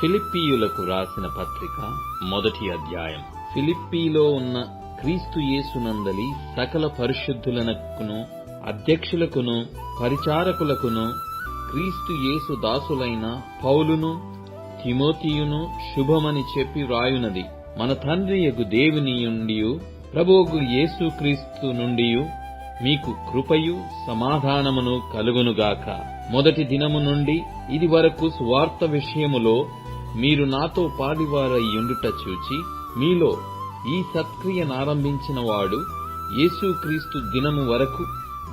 ఫిలిప్పీయులకు రాసిన పత్రిక మొదటి అధ్యాయం. ఫిలిప్పీలో ఉన్న క్రీస్తు యేసునందలి సకల పరిశుద్ధులకును అధ్యక్షులకును పరిచారకులకును క్రీస్తు యేసు దాసులైన పౌలును తిమోతియును శుభమని చెప్పి వ్రాయునది. మన తండ్రియగు దేవుని నుండి ప్రభువుకు యేసు క్రీస్తు నుండియు మీకు కృపయు సమాధానమును కలుగునుగాక. మొదటి దినము నుండి ఇది వరకు సువార్త విషయములో మీరు నాతో పాలివారయ్యుండుట చూచి మీలో ఈ సత్క్రియనారంభించిన వాడు యేసుక్రీస్తు దినము వరకు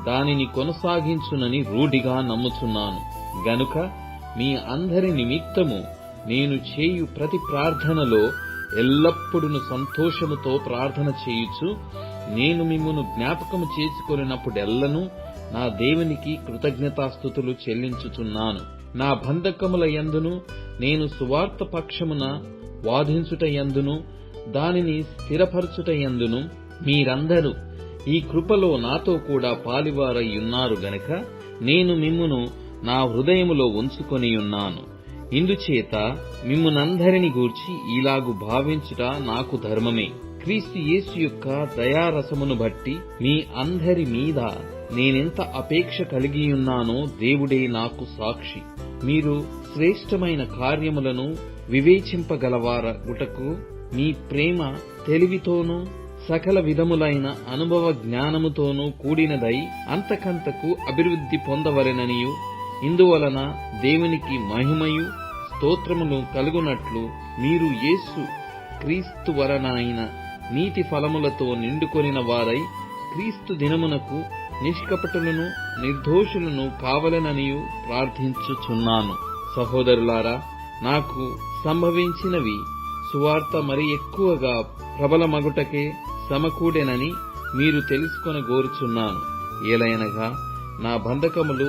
దానిని కొనసాగించునని రూఢిగా నమ్ముచున్నాను. గనుక మీ అందరి నిమిత్తము నేను చేయు ప్రతి ప్రార్థనలో ఎల్లప్పుడూ సంతోషముతో ప్రార్థన చేయుచు నేను మిమ్మను జ్ఞాపకము చేసుకొనినప్పుడెల్లను నా దేవునికి కృతజ్ఞతాస్థుతులు చెల్లించుచున్నాను. నా బంధకముల యందును నేను సువార్త పక్షమున వాదించుట యందును దానిని స్థిరపరచుట యందును మీరందరూ ఈ కృపలో నాతో కూడా పాలివారయ్యున్నారు గనక నేను మిమ్మును నా హృదయములో ఉంచుకొనియున్నాను. ఇందుచేత మిమ్మునందరిని గూర్చి ఇలాగు భావించుట నాకు ధర్మమే. క్రీస్తు యేసు యొక్క దయారసమును బట్టి మీ అందరి మీద నేనెంత అపేక్ష కలిగియున్నానో దేవుడే నాకు సాక్షి. మీరు శ్రేష్టమైన కార్యములను వివేచింపగలవారగుటకు మీ ప్రేమ తెలివితోనూ సకల విధములైన అనుభవ జ్ఞానముతోనూ కూడినదై అంతకంతకు అభివృద్ధి పొందవలెననియు. ఇందువలన దేవునికి మహిమయు స్తోత్రములు కలుగునట్లు మీరు యేసు క్రీస్తు వలనైన నీతి ఫలములతో నిండుకొనిన వారై క్రీస్తు దినమునకు నిష్కపటులను నిర్దోషులను కావలననియు ప్రార్థించుచున్నాను. సహోదరులారా నాకు సంభవించినవి సువార్త మరి ఎక్కువగా ప్రబలమగుటకే సమకూడెనని మీరు తెలుసుకొని గోరుచున్నాను. ఏలయనగా నా బంధకములు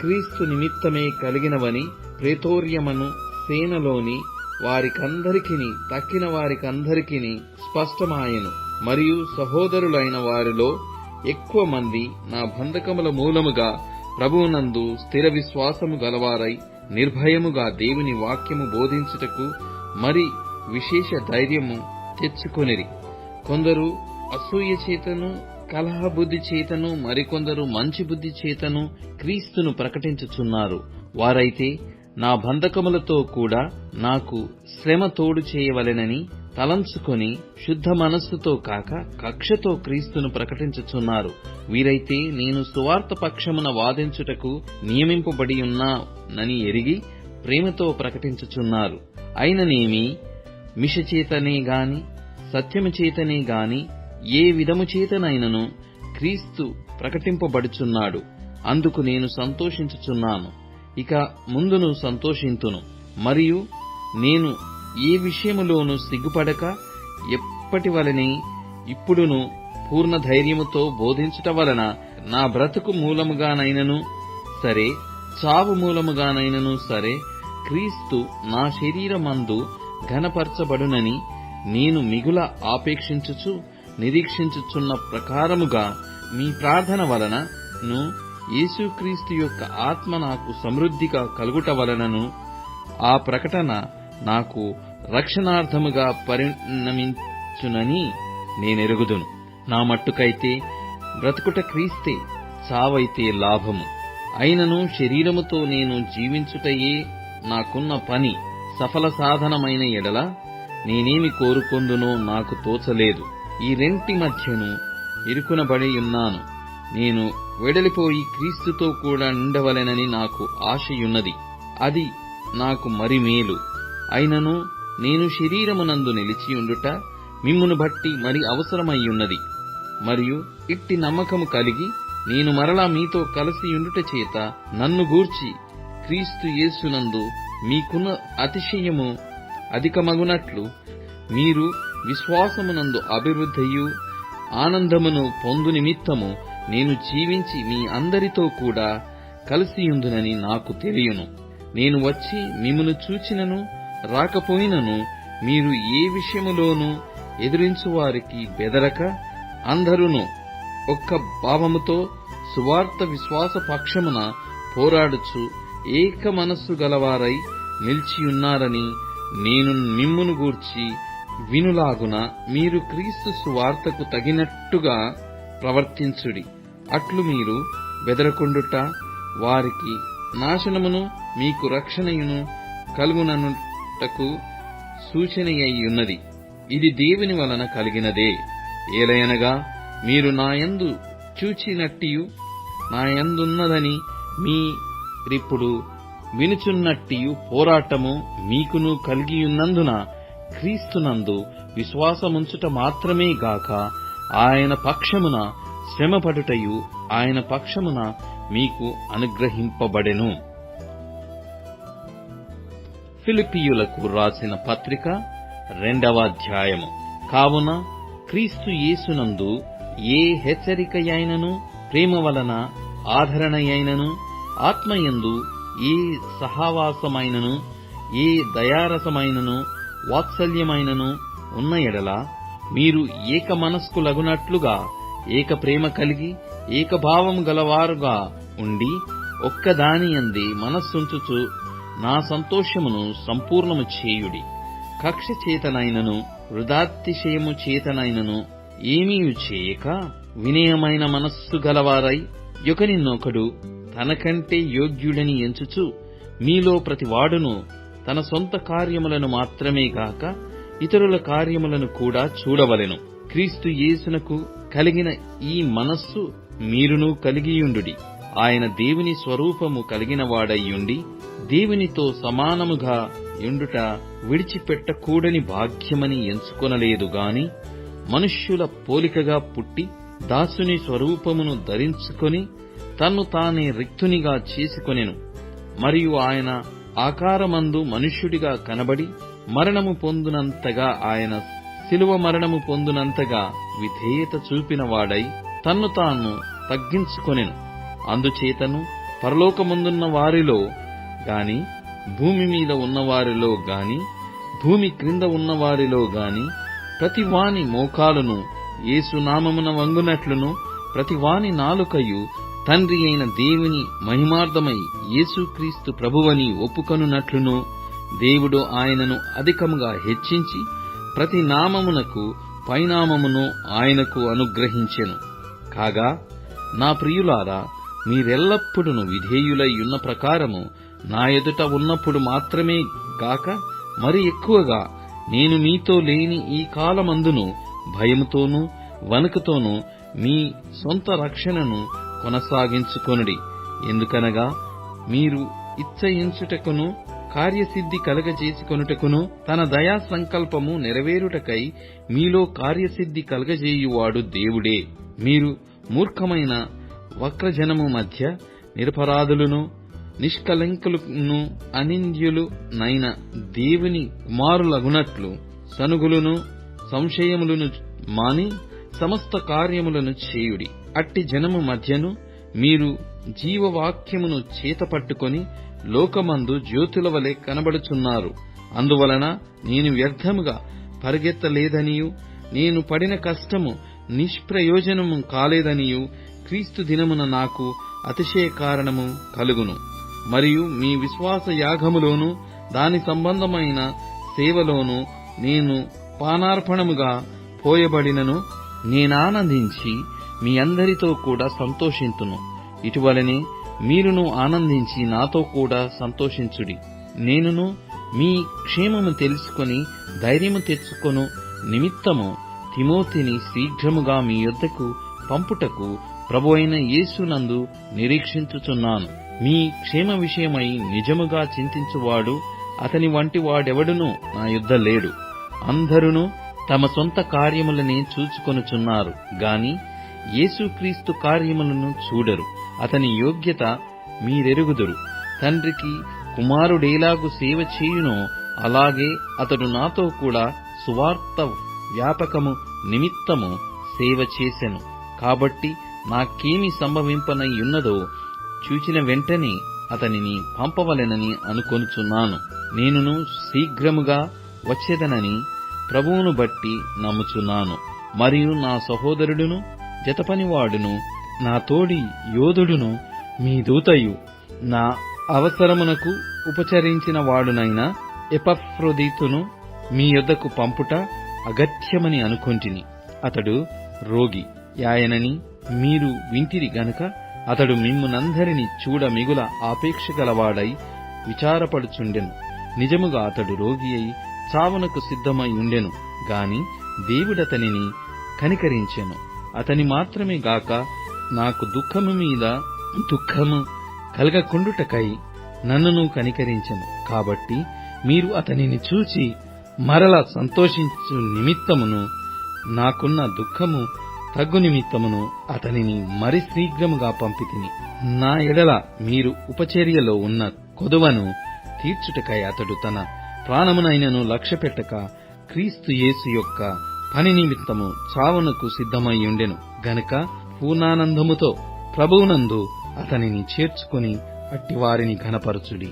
క్రీస్తు నిమిత్తమే కలిగినవని ప్రేతోర్యమను సేనలోని వారికందరికిని తక్కిన వారికందరికిని స్పష్టమాయను. మరియు సహోదరులైన వారిలో ఎక్కువ మంది నా బంధకముల మూలముగా ప్రభువునందు స్థిర విశ్వాసము గలవారై నిర్భయముగా దేవుని వాక్యము బోధించుటకు మరి విశేష ధైర్యము తెచ్చుకొనిరి. కొందరు అసూయ చేతను కలహ బుద్ధి చేతను మరికొందరు మంచి బుద్ధి చేతను క్రీస్తును ప్రకటించుచున్నారు. వారైతే నా బంధకములతో కూడా నాకు శ్రమ తోడు చేయవలెనని తలంచుకొని శుద్ధ మనస్సుతో కాక కక్షతో క్రీస్తును ప్రకటించుచున్నారు. వీరైతే నేను సువార్త పక్షమున వాదించుటకు నియమింపబడి ఉన్నానని ఎరిగి ప్రేమతో ప్రకటించుచున్నారు. అయిననేమి? మిషచేతనే గాని సత్యము చేతనే గాని ఏ విధము చేతనైనను క్రీస్తు ప్రకటింపబడుచున్నాడు. అందుకు నేను సంతోషించుచున్నాను. ఇక ముందును సంతోషింతును. మరియు నేను ఏ విషయములోనూ సిగ్గుపడక ఎప్పటి వలనే ఇప్పుడును పూర్ణ ధైర్యముతో బోధించుట వలన నా బ్రతుకు మూలముగానైనను సరే చావు మూలముగానైనను సరే క్రీస్తు నా శరీరమందు ఘనపరచబడునని నేను మిగుల ఆపేక్షించుచు నిరీక్షించుచున్న ప్రకారముగా మీ ప్రార్థన వలనను యేసుక్రీస్తు యొక్క ఆత్మ నాకు సమృద్ధిగా కలుగుట వలనను ఆ ప్రకటన నాకు రక్షణార్థముగా పరిణమించునని నేనెరుగుదును. నా మట్టుకైతే బ్రతుకుట క్రీస్తే చావైతే లాభము. అయినను శరీరముతో నేను జీవించుటయే నాకున్న పని సఫల సాధనమైన ఎడల నేనేమి కోరుకొందునో నాకు తోచలేదు. ఈ రెంటి మధ్యను ఇరుకునబడి ఉన్నాను. నేను వెడలిపోయి క్రీస్తుతో కూడా నిండవలెనని నాకు ఆశయున్నది. అది నాకు మరి మేలు. అయినను నేను శరీరమునందు నిలిచియుండుట మిమ్మును బట్టి మరి అవసరమయ్యున్నది. మరియు ఇట్టి నమ్మకము కలిగి నేను మరలా మీతో కలిసియుండుట చేత నన్ను గూర్చి క్రీస్తు యేసునందు మీకున్న అతిశయము అధికమగునట్లు మీరు విశ్వాసమునందు అభివృద్ధియు ఆనందమును పొందు నిమిత్తము నేను జీవించి మీ అందరితో కూడా కలిసియుందునని నాకు తెలియను. నేను వచ్చి మిమ్మను చూచినను రాకపోయినను మీరు ఏ విషయములోనూ ఎదురించువారికి బెదరక అందరును ఒక్క భావముతో సువార్త విశ్వాస పక్షమున పోరాడుచు ఏక మనస్సు గలవారై నిలిచియున్నారని నేను మిమ్మును గూర్చి వినులాగున మీరు క్రీస్తు సువార్తకు తగినట్టుగా ప్రవర్తించుడి. అట్లు మీరు బెదరకుండుట వారికి నాశనమును మీకు రక్షణయును కలుగుననుటకు సూచనయ్యున్నది ఇది దేవుని వలన కలిగినదే. ఏలయనగా మీరు నాయందు చూచినట్టియు నాయందున్నదని మీరిప్పుడు వినుచున్నట్టియు పోరాటము మీకును కలిగియున్నందున క్రీస్తునందు విశ్వాసముంచుట మాత్రమే గాక ఆయన పక్షమున శ్రమపడుటయు ఆయన పక్షమున మీకు అనుగ్రహింపబడెను. ఫిలిపియులకు రాసిన పత్రిక రెండవ అధ్యాయము. కావున క్రీస్తు యేసునందు ఏ హెచ్చరికయైనను ప్రేమ వలన ఆదరణయైనను ఆత్మయందు ఏ సహవాసమైనను ఏ దయారసమైనను వాత్సల్యమైనను ఉన్న ఎడల మీరు ఏక మనస్కులగునట్లుగా ఏక ప్రేమ కలిగి ఏకభావము గలవారుగా ఉండి ఒక్కదాని అంది మనస్సుంచుచు నా సంతోషమును సంపూర్ణము చేయుడి. కక్ష చేతనైనను వృధాతిశయము చేతనైనను ఏమీయు చేయక వినయమైన మనస్సు గలవారై ఒకనిన్నొకడు తనకంటే యోగ్యుడని ఎంచుచు మీలో ప్రతివాడును తన సొంత కార్యములను మాత్రమే గాక ఇతరుల కార్యములను కూడా చూడవలెను. క్రీస్తు యేసునకు కలిగిన ఈ మనస్సు మీరును కలిగియుండుడి. ఆయన దేవుని స్వరూపము కలిగిన వాడయ్యుండి దేవునితో సమానముగా ఎండుట విడిచిపెట్టకూడని భాగ్యమని ఎంచుకొనలేదు గాని మనుష్యుల పోలికగా పుట్టి దాసుని స్వరూపమును ధరించుకొని తన్ను తానే రిక్తునిగా చేసుకొనెను. మరియు ఆయన ఆకారమందు మనుష్యుడిగా కనబడి మరణము పొందునంతగా ఆయన శిలువ మరణము పొందునంతగా విధేయత చూపినవాడై తన్ను తాను తగ్గించుకొనెను. అందుచేతను పరలోకముందున్న వారిలో గాని భూమి మీద ఉన్నవారిలో గాని భూమి క్రింద ఉన్నవారిలో గాని ప్రతివాని మోకాలును ఏసునామమున వంగునట్లును ప్రతివాని నాలుకయు తండ్రి అయిన దేవుని మహిమార్థమై యేసుక్రీస్తు ప్రభువని ఒప్పుకనున్నట్లును దేవుడు ఆయనను అధికముగా హెచ్చించి ప్రతి నామమునకు పైనామమును ఆయనకు అనుగ్రహించెను. కాగా నా ప్రియులారా మీరెల్లప్పుడూ విధేయులై ఉన్న ప్రకారము నా ఎదుట ఉన్నప్పుడు మాత్రమే గాక మరి ఎక్కువగా నేను మీతో లేని ఈ కాలమందును భయముతోనూ వణుకుతోనూ మీ సొంత రక్షణను కొనసాగించుకొనుడి. ఎందుకనగా మీరు ఇచ్చయించుటకును కార్యసిద్ధి కలగజేసుకొనుటకును తన దయా సంకల్పము నెరవేరుటకై మీలో కార్యసిద్ధి కలగజేయువాడు దేవుడే. మీరు మూర్ఖమైన వక్రజనము మధ్య నిరపరాధులను నిష్కలంకులను అనింద్యులు నైన దేవుని కుమారులగునట్లు సనుగులను సంశయములను మాని సమస్త కార్యములను చేయుడి. అట్టి జనము మధ్యను మీరు జీవవాక్యమును చేతపట్టుకొని లోకమందు జ్యోతుల వలె కనబడుచున్నారు. అందువలన నేను వ్యర్థముగా పరిగెత్తలేదనియు నేను పడిన కష్టము నిష్ప్రయోజనము కాలేదనియు క్రీస్తు దినమున నాకు అతిశయ కారణము కలుగును. మరియు మీ విశ్వాస యాగములోను దాని సంబంధమైన సేవలోను నేను పానార్పణముగా పోయబడినను నేనానందించి మీ అందరితో కూడా సంతోషింతును. ఇటువలనే మీరును ఆనందించి నాతో కూడా సంతోషించుడి. నేనును మీ క్షేమము తెలుసుకొని ధైర్యము తెచ్చుకొను నిమిత్తము తిమోతిని శీఘ్రముగా మీ యొద్దకు పంపుటకు ప్రభు అయిన యేసునందు నిరీక్షించుచున్నాను. మీ క్షేమ విషయమై నిజముగా చింతించువాడు అతని వంటి వాడెవడునూ నా యుద్ధ లేడు. అందరును తమ సొంత కార్యములనే చూచుకొనుచున్నారు గాని యేసుక్రీస్తు కార్యములను చూడరు. అతని యోగ్యత మీరెరుగుదురు. తండ్రికి కుమారుడేలాగు సేవ చేయునో అలాగే అతడు నాతో కూడా సువార్త వ్యాపకము నిమిత్తము సేవ చేసెను. కాబట్టి నాకేమి సంభవింపనయ్యున్నదో చూచిన వెంటనే అతనిని పంపవలెనని అనుకొనుచున్నాను. నేనును శీఘ్రముగా వచ్చేదనని ప్రభువును బట్టి నమ్ముచున్నాను. మరియు నా సహోదరుడును జతపనివాడును నా తోడి యోధుడును మీ దూతయు నా అవసరమునకు ఉపచరించిన వాడునైన ఎపఫ్రోదీతును మీ యొద్దకు పంపుట అగత్యమని అనుకొంటిని. అతడు రోగి. యాయనని మీరు వింటిరి గనుక అతడు మిమ్మునందరిని చూడ మిగుల ఆపేక్ష గలవాడై విచారపడుచుండెను. నిజముగా అతడు రోగి అయి చావునకు సిద్ధమై ఉండెను గాని దేవుడతనిని కనికరించెను. అతని మాత్రమే గాక నాకు దుఃఖము మీద దుఃఖము కలగకుండుటకై నన్నును కనికరించెను. కాబట్టి మీరు అతనిని చూచి మరల సంతోషించు నిమిత్తమును నాకున్న దుఃఖము తగ్గు నిమిత్తమును అతనిని మరి శీఘ్రముగా పంపితిని. నా ఎడల మీరు ఉపచర్యలో ఉన్న కొదువను తీర్చుటకై అతడు తన ప్రాణమునైనను లక్ష్యపెట్టక క్రీస్తు యేసు యొక్క పని నిమిత్తము చావునకు సిద్ధమై ఉండెను. గనుక పూర్ణానందముతో ప్రభువునందు అతనిని చేర్చుకుని అట్టివారిని ఘనపరచుడి.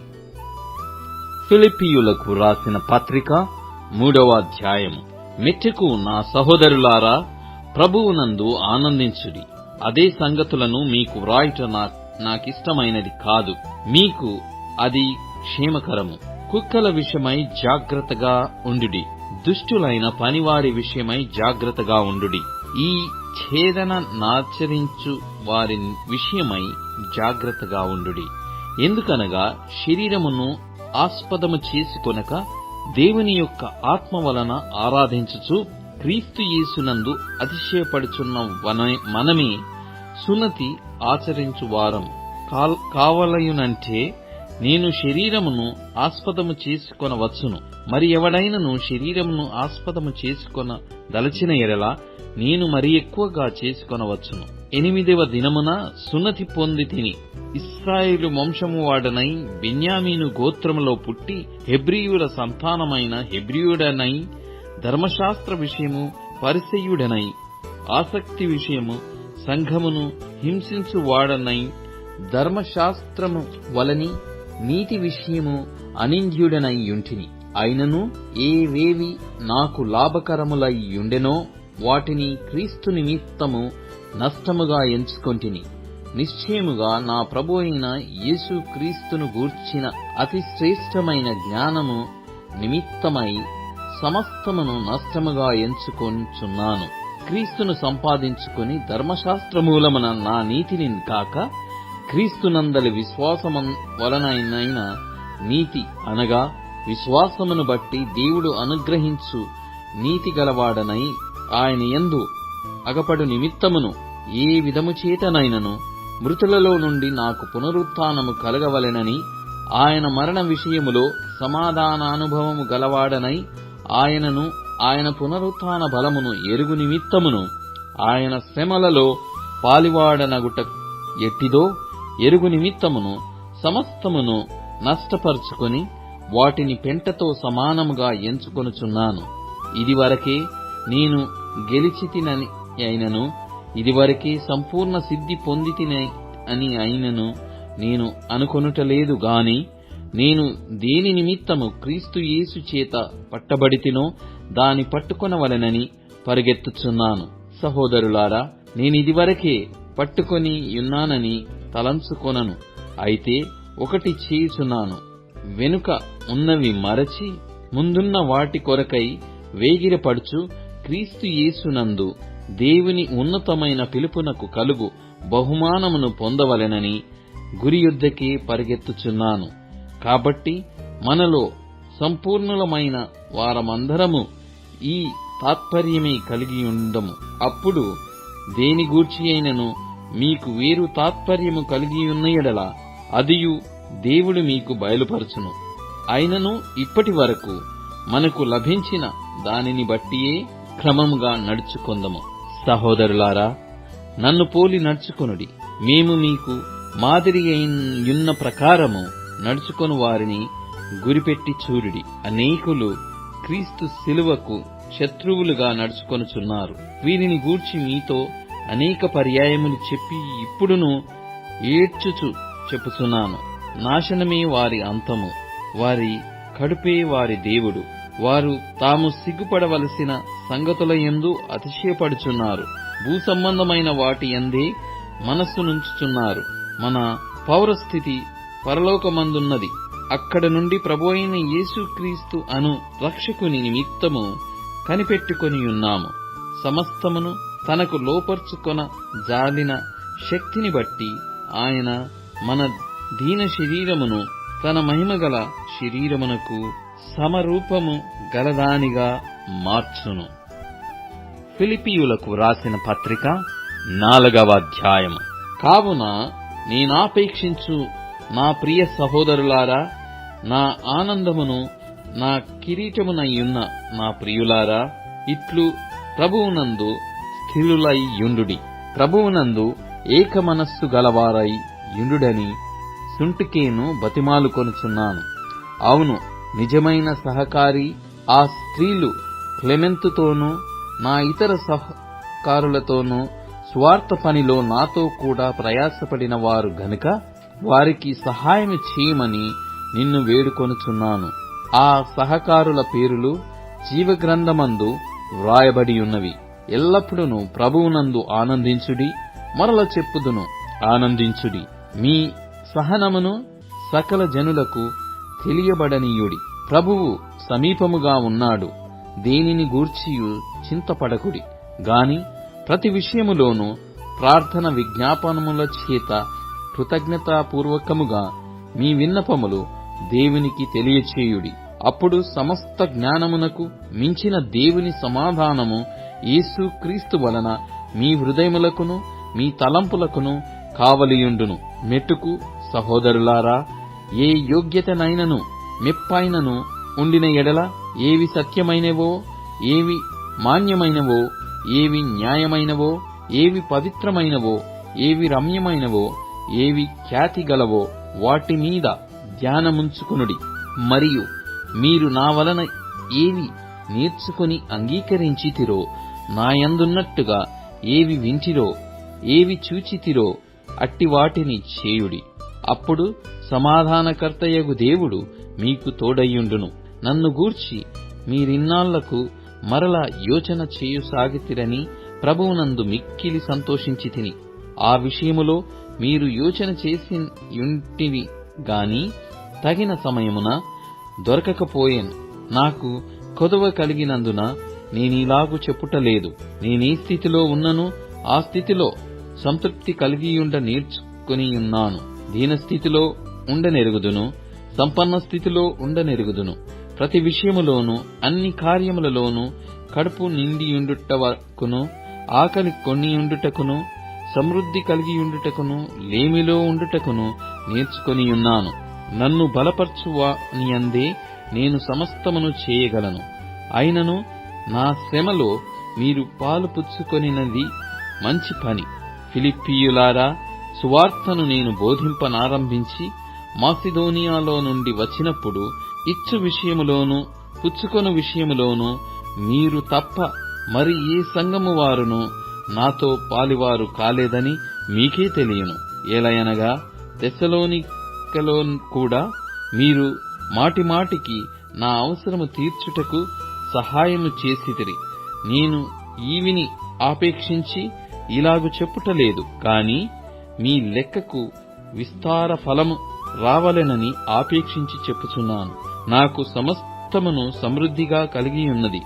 ఫిలిపియులకు రాసిన పత్రిక మూడవ అధ్యాయం మెట్టుకు నా సహోదరులారా ప్రభువునందు ఆనందించుడి. అదే సంగతులను మీకు వ్రాయుట నా నాకిష్టమైనది కాదు. మీకు అది క్షేమకరము. కుక్కల విషయమై జాగ్రత్తగా ఉండుడి. దుష్టులైన పనివారి విషయమై జాగ్రత్తగా ఉండుడి. ఈ ఛేదన నాచరించు వారి విషయమై జాగ్రత్తగా ఉండుడి. ఎందుకనగా శరీరమును ఆస్పదము చేసుకొనక దేవుని యొక్క ఆత్మ వలన ఆరాధించుచు క్రీస్తు యేసునందు అతిశయపడుచున్న వన- మనమే సున్నతి ఆచరించు వారం. కావలయునంటే నేను శరీరమును ఆస్పదము చేసుకొనవచ్చును. మరి ఎవడైనను శరీరమును ఆస్పదము చేసుకొన దలచిన ఎడల నేను మరి ఎక్కువగా చేసుకొనవచ్చును. ఎనిమిదవ దినమున సున్నతి పొంది తిని ఇస్రాయిలు వంశము వాడనై బెన్యామీను గోత్రములో పుట్టి హెబ్రియుల సంతానమైన హెబ్రియుడనై ధర్మశాస్త్ర విషయము పరిసయుడనై ఆసక్తి విషయము సంఘమును హింసించువాడనై ధర్మశాస్త్రము వలని నీతి విషయము అనింద్యుడనయ్యుంటిని అయినను ఏవేవి నాకు లాభకరములయ్యుండెనో వాటిని క్రీస్తు నిమిత్తము నష్టముగా ఎంచుకొంటిని. నిశ్చయముగా నా ప్రభు అయిన యేసు క్రీస్తును గూర్చిన అతి శ్రేష్టమైన జ్ఞానము నిమిత్తమై సమస్తమును నష్టముగా ఎంచుకొంచున్నాను. క్రీస్తును సంపాదించుకొని ధర్మశాస్త్రమూలమున నా నీతిని కాక క్రీస్తునందలి విశ్వాసము వలనైన నీతి అనగా విశ్వాసమును బట్టి దేవుడు అనుగ్రహించు నీతి గలవాడనై ఆయన ఎందు అగపడు నిమిత్తమును ఏ విధము చేతనైనను మృతులలో నుండి నాకు పునరుత్థానము కలగవలెనని ఆయన మరణ విషయములో సమాధానానుభవము గలవాడనై ఆయనను ఆయన పునరుత్థాన బలమును ఎరుగు నిమిత్తమును ఆయన శ్రమలలో పాలివాడనగుట ఎట్టిదో ఎరుగు నిమిత్తమును సమస్తమును నష్టపరుచుకొని వాటిని పెంటతో సమానముగా ఎంచుకొనుచున్నాను. ఇదివరకే నేను గెలిచితినని అయినను ఇదివరకే సంపూర్ణ సిద్ధి పొందితిని అని అయినను నేను అనుకొనుటలేదు గాని నేను దేని నిమిత్తము క్రీస్తు యేసు చేత పట్టబడితినో దాని పట్టుకొనవలెనని పరిగెత్తుచున్నాను. సహోదరులారా నేనిదివరకే పట్టుకొని ఉన్నానని తలంచుకొనను. అయితే ఒకటి చేయుచున్నాను. వెనుక ఉన్నవి మరచి ముందున్న వాటి కొరకై వేగిరపడుచు క్రీస్తు యేసునందు దేవుని ఉన్నతమైన పిలుపునకు కలుగు బహుమానమును పొందవలెనని గురియుద్ధకే పరిగెత్తుచున్నాను. కాబట్టి మనలో సంపూర్ణులమైన వారమందరము ఈ తాత్పర్యమే కలిగి ఉండము అప్పుడు దేని గూర్చి అయినను మీకు వేరు తాత్పర్యము కలిగి ఉన్న ఎడల అదియు దేవుడు మీకు బయలుపరచును. అయినను ఇప్పటి వరకు మనకు లభించిన దానిని బట్టియే క్రమముగా నడుచుకొందము. సహోదరులారా నన్ను పోలి నడుచుకొనుడి. మేము మీకు మాదిరి అయిన ప్రకారము నడుచుకొని వారిని గురిపెట్టి చూడుడి. అనేకులు క్రీస్తు శిలువకు శత్రువులుగా నడుచుకొనుచున్నారు. వీరిని గూర్చి మీతో అనేక పర్యాయములు చెప్పి ఇప్పుడును ఏడ్చుచు చెప్పుచున్నాను. నాశనమే వారి అంతము. వారి కడుపే వారి దేవుడు. వారు తాము సిగ్గుపడవలసిన సంగతుల ఎందు అతిశయపడుచున్నారు. భూ సంబంధమైన వాటి ఎందే మనస్సు నుంచుచున్నారు. మన పౌరస్థితి పరలోకమందున్నది. అక్కడ నుండి ప్రభువైన యేసుక్రీస్తు అను రక్షకుని నిమిత్తము కనిపెట్టుకొని ఉన్నాము సమస్తమును తనకు లోపర్చుకొన జాలిన శక్తిని బట్టి ఆయన మన దీన శరీరమును తన మహిమగల శరీరమునకు సమరూపము గలదానిగా మార్చును. ఫిలిపియులకు రాసిన పత్రిక నాలుగవ అధ్యాయము. కావున నేనాపేక్షించు నా ప్రియ సహోదరులారా నా ఆనందమును నా కిరీటమునయ్యున్న నా ప్రియులారా ఇట్లు ప్రభువునందు స్థిరులై యుండుడి. ప్రభువునందు ఏక మనస్సు గలవారై యుండుడని సుంటికేను బతిమాలు కొనుచున్నాను. అవును నిజమైన సహకారి ఆ స్త్రీలు క్లెమెంతుతోనూ నా ఇతర సహకారులతోనూ స్వార్థ పనిలో నాతో కూడా ప్రయాసపడిన వారు గనుక వారికి సహాయం చేయమని నిన్ను వేడుకొనుచున్నాను. ఆ సహకారుల పేరులు జీవగ్రంథమందు వ్రాయబడి ఉన్నవి ఎల్లప్పుడూ ప్రభువునందు ఆనందించుడి మరల చెప్పుదును ఆనందించుడి. మీ సహనమును సకల జనులకు తెలియబడనీయుడి. ప్రభువు సమీపముగా ఉన్నాడు. దేనిని గూర్చియు చింతపడకుడి. గాని ప్రతి విషయములోనూ ప్రార్థన విజ్ఞాపనముల చేత కృతజ్ఞతాపూర్వకముగా మీ విన్నపములు దేవునికి తెలియచేయుడి. అప్పుడు సమస్త జ్ఞానమునకు మించిన దేవుని సమాధానము యేసు క్రీస్తు వలన మీ హృదయములకును మీ తలంపులకును కావలియుండును. మెట్టుకు సహోదరులారా ఏ యోగ్యతనైనను మెప్పైనను ఉండిన ఎడల ఏవి సత్యమైనవో ఏవి మాన్యమైనవో ఏవి న్యాయమైనవో ఏవి పవిత్రమైనవో ఏవి రమ్యమైనవో ఏవి ఖ్యాతి గలవో వాటి మీద ధ్యానముంచుకునుడి. మరియు మీరు నా వలన ఏవి నేర్చుకుని అంగీకరించితిరో నాయందున్నట్టుగా ఏవి వింటిరో ఏవి చూచితిరో అట్టి వాటిని చేయుడి. అప్పుడు సమాధానకర్తయగు దేవుడు మీకు తోడయ్యుండును. నన్ను గూర్చి మీరిన్నాళ్ళకు మరలా యోచన చేయుసాగితిరని ప్రభువునందు మిక్కిలి సంతోషించి తిని ఆ విషయములో మీరు యోచన చేసి యుంటివి గాని తగిన సమయమున దొరకకపోయాను. నాకు కొదవ కలిగినందున నేనిలాగు చెప్పుటలేదు. నేనీ స్థితిలో ఉన్నను ఆ స్థితిలో సంతృప్తి కలిగియుండ నేర్చుకునియున్నాను. దీనస్థితిలో ఉండనెరుగుదును సంపన్న స్థితిలో ఉండనెరుగుదును ప్రతి విషయములోను అన్ని కార్యములలోనూ కడుపు నిండియుండుట వరకును ఆకలి కొనియుండుటకును సమృద్ధి కలిగి ఉండుటకును లేమిలో ఉండుటకును నేర్చుకొని ఉన్నాను. నన్ను బలపరచువానియందే నేను సమస్తమును చేయగలను. అయినను నా శ్రమలో మీరు పాలు పుచ్చుకొనినది మంచి పని. ఫిలిప్పీయులారా సువార్తను నేను బోధింపనారంభించి మాసిదోనియాలో నుండి వచ్చినప్పుడు ఇచ్చు విషయములోను పుచ్చుకొను విషయములోను మీరు తప్ప మరి ఏ సంఘము వారును నాతో పాలివారు కాలేదని మీకే తెలియను. ఏలయనగా తెశలోనికలో కూడా మీరు మాటిమాటికి నా అవసరము తీర్చుటకు సహాయము చేసితిరి. నేను ఈవిని ఆపేక్షించి ఇలాగు చెప్పుటలేదు కాని మీ లెక్కకు విస్తార ఫలము రావలెనని ఆపేక్షించి చెప్పుచున్నాను. నాకు సమస్తమును సమృద్ధిగా కలిగియున్నది.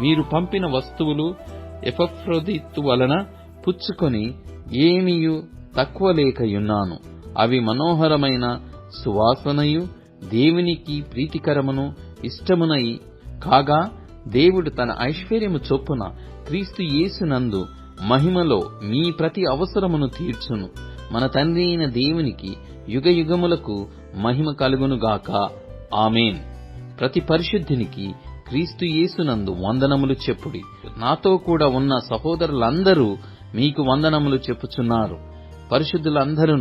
మీరు పంపిన వస్తువులు ఎపఫ్రోదిత్తు వలన పుచ్చుకొని ఏమియు తక్కువ లేకయున్నాను. అవి మనోహరమైన సువాసనయు దేవునికి ప్రీతికరమును ఇష్టమునై కాగా దేవుడు తన ఐశ్వర్యము చొప్పున క్రీస్తు యేసునందు మహిమలో మీ ప్రతి అవసరమును తీర్చును. మన తండ్రి అయిన దేవునికి యుగయుగములకు మహిమ కలుగునుగాక. ఆమెన్. ప్రతి పరిశుద్ధినికి క్రీస్తు యేసునందు వందనములు చెప్పుడి. నాతో కూడా ఉన్న సహోదరులందరూ మీకు వందనములు చెప్పుచున్నారు. పరిశుద్ధులందరూ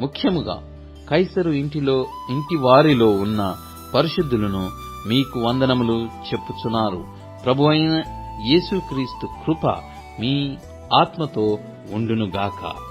ముఖ్యముగా కైసరు ఇంటిలో ఇంటి వారిలో ఉన్న పరిశుద్ధులను మీకు వందనములు చెప్పుచున్నారు. ప్రభు అయిన యేసుక్రీస్తు కృప మీ ఆత్మతో ఉండునుగాక.